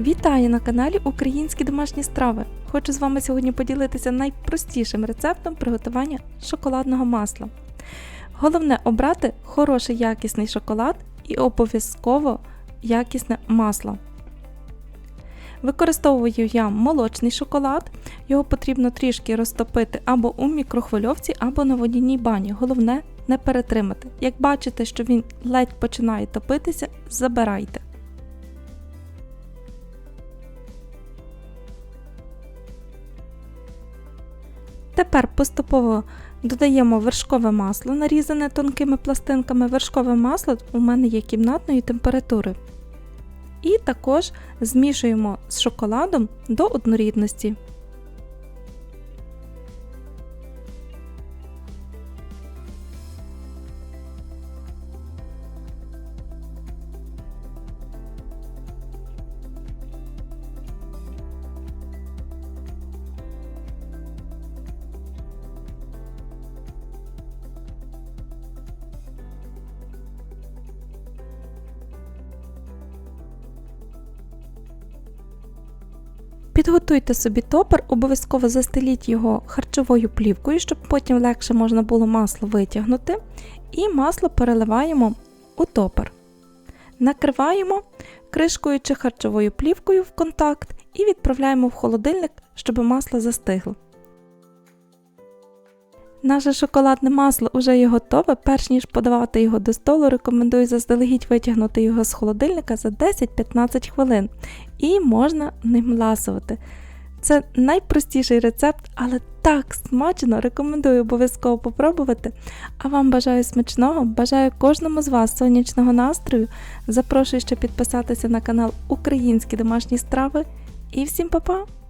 Вітаю на каналі Українські домашні страви. Хочу з вами сьогодні поділитися найпростішим рецептом приготування шоколадного масла. Головне обрати хороший якісний шоколад і обов'язково якісне масло. Використовую я молочний шоколад. Його потрібно трішки розтопити або у мікрохвильовці, або на водяній бані. Головне не перетримати. Як бачите, що він ледь починає топитися, забирайте. Тепер поступово додаємо вершкове масло, нарізане тонкими пластинками. Вершкове масло у мене є кімнатної температури. І також змішуємо з шоколадом до однорідності. Підготуйте собі топер, обов'язково застеліть його харчовою плівкою, щоб потім легше можна було масло витягнути. І масло переливаємо у топер. Накриваємо кришкою чи харчовою плівкою в контакт і відправляємо в холодильник, щоб масло застигло. Наше шоколадне масло вже є готове. Перш ніж подавати його до столу, рекомендую заздалегідь витягнути його з холодильника за 10-15 хвилин. І можна ним ласувати. Це найпростіший рецепт, але так смачно, рекомендую обов'язково попробувати. А вам бажаю смачного, бажаю кожному з вас сонячного настрою. Запрошую ще підписатися на канал Українські домашні страви. І всім па-па!